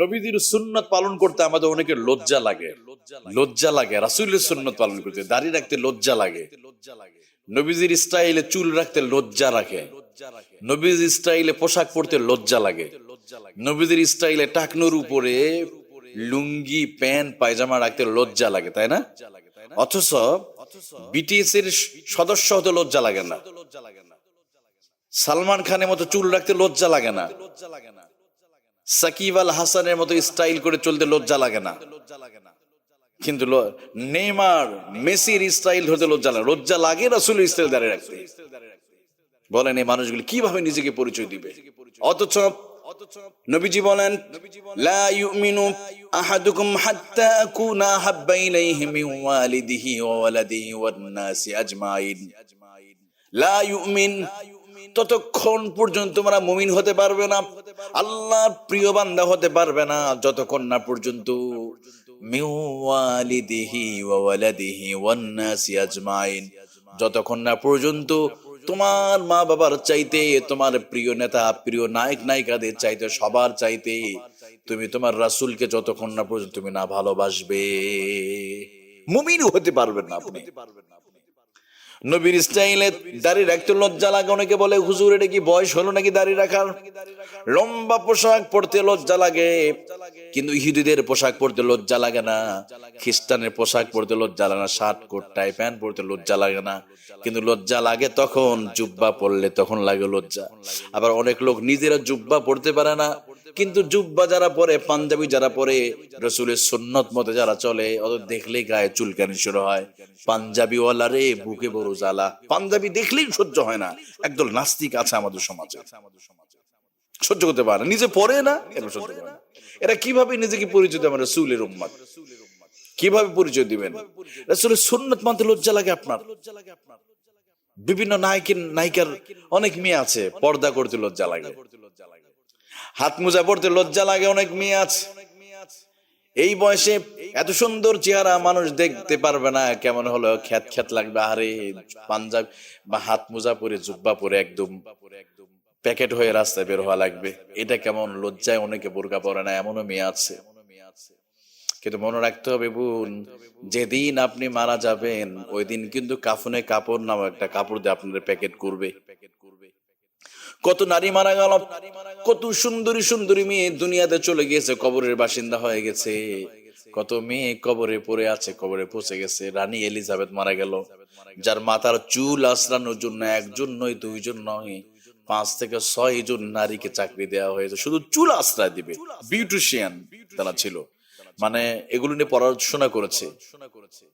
নবীদের সুন্নত পালন করতে আমাদের অনেকের লজ্জা লাগে। লজ্জা লাগে, রাসুলের সুন্নত পালন করতে, দাড়ি রাখতে লজ্জা লাগে। লজ্জা লাগে নবীজির স্টাইলে চুল রাখতে লজ্জা রাখে। নবীজির স্টাইলে পোশাক পরতে লজ্জা লাগে। নবীজির স্টাইলে টাকনুর উপরে লুঙ্গি, প্যান্ট, পায়জামা রাখতে লজ্জা লাগে, তাই না? অথচ বিটিএস এর সদস্য হতে লজ্জা লাগে না। সালমান খানের মতো চুল রাখতে লজ্জা লাগে না। সাকিব আল হাসানের মতো স্টাইল করে চলতে লজ্জা লাগে না। কিন্তু নেইমার, মেসির স্টাইল ধরতে লজ্জা লাগে লজ্জা লাগে রাসুল স্টাইল দাঁড়িয়ে রাখতে। বলেন এই মানুষগুলি কীভাবে নিজেকে পরিচয় দিবে? অথচ নবীজি বলেন, লা ইউমিনু আহাদুকুম হাত্তা আকুনা হাব্বা মিন ওয়ালিদিহি ওয়া ওয়ালাদিহি ওয়ান নাসি আজমাইন। লা ইউমিন ততক্ষণ পর্যন্ত তোমরা মুমিন হতে পারবে না। আল্লাহর প্রিয় বান্দা হতে পারবে না যতক্ষণ না পর্যন্ত। যতক্ষণ না পর্যন্ত তোমার মা বাবার চাইতে, তোমার প্রিয় নেতা, প্রিয় নায়ক, নায়িকাদের চাইতে, সবার চাইতে তুমি তোমার রাসূলকে যতক্ষণ না পর্যন্ত তুমি না ভালোবাসবে। মুমিন হতে পারবেন না আপনি। নবীর স্টাইলে দাড়ি রাখতে লজ্জা লাগে, অনেকে বলে, হুজুর, এটা কি বয়স হলো নাকি দাড়ি রাখার? লম্বা পোশাক পরতে লজ্জা লাগে, কিন্তু ইহুদিদের পোশাক পরতে লজ্জা লাগে না। খ্রিস্টানের পোশাক পরতে লজ্জা লাগে না, শার্ট কোট টাই প্যান্ট পরতে লজ্জা লাগে না। কিন্তু লজ্জা লাগে তখন, জুব্বা পরলে তখন লাগে লজ্জা। আবার অনেক লোক নিজেরা জুব্বা পড়তে পারে না কিন্তু জুব্বা যারা পরে, পাঞ্জাবি যারা পরে, রসুলের সুন্নত মতে যারা চলে, ওদের দেখলেই গায়ে চুলকানি শুরু হয়। পাঞ্জাবি ওয়ালা রে, বুকে বড় জ্বালা। পাঞ্জাবি দেখলেই সহ্য হয় না। একদল নাস্তিক আছে আমাদের সমাজে। সহ্য করতে পারে নিজে পড়ে না এরা সহ্য করে এরা কীভাবে নিজেকে পরিচয় দেবে রসুলের উম্মাদ? কীভাবে পরিচয় দিবেন? রসুলের সুন্নত মানতে লজ্জা লাগে আপনার? বিভিন্ন নায়কের নায়িকার অনেক মেয়ে আছে, পর্দা করতে লজ্জা লাগে। হাত মোজা পড়তে লজ্জা লাগে অনেক মেয়ে আছে। এই বয়সে এত সুন্দর চেহারা মানুষ দেখতে পারবে না, কেমন হলো, খ্যাত খ্যাত লাগবে আরে পাঞ্জাব বা হাত মোজা পরে, জুব্বা পরে একদম প্যাকেট হয়ে রাস্তায় বের হওয়া লাগবে। এটা কেমন লজ্জায় অনেকে বোরকা পরে না, এমনও মেয়ে আছে। কিন্তু মনে রাখতে হবে বোন, যেদিন আপনি মারা যাবেন, ওই দিন কিন্তু কাফনে কাপড় নাম একটা কাপড় দিয়ে আপনাদের প্যাকেট করবে। কত নারী মারা গেল, কত সুন্দরী সুন্দরী মেয়ে দুনিয়াতে চলে গিয়েছে, কবরের বাসিন্দা হয়ে গেছে। কত মেয়ে কবরে পড়ে আছে, কবরে পচে গেছে। রানী এলিজাবেথ মারা গেল। যার মাথার চুল আশ্রানোর জন্য একজন নয়, দুইজন নয়, পাঁচ থেকে ছয় জন নারীকে চাকরি দেওয়া হয়েছে। শুধু চুল আশ্রয় দিবে, বিউটিশিয়ান তারা ছিল। মানে এগুলো নিয়ে পড়াশোনা করেছে।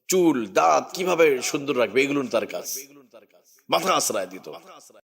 চুল, দাঁত কীভাবে সুন্দর রাখবে, এগুলো তার কাজ। মাথা আশ্রয় দিত।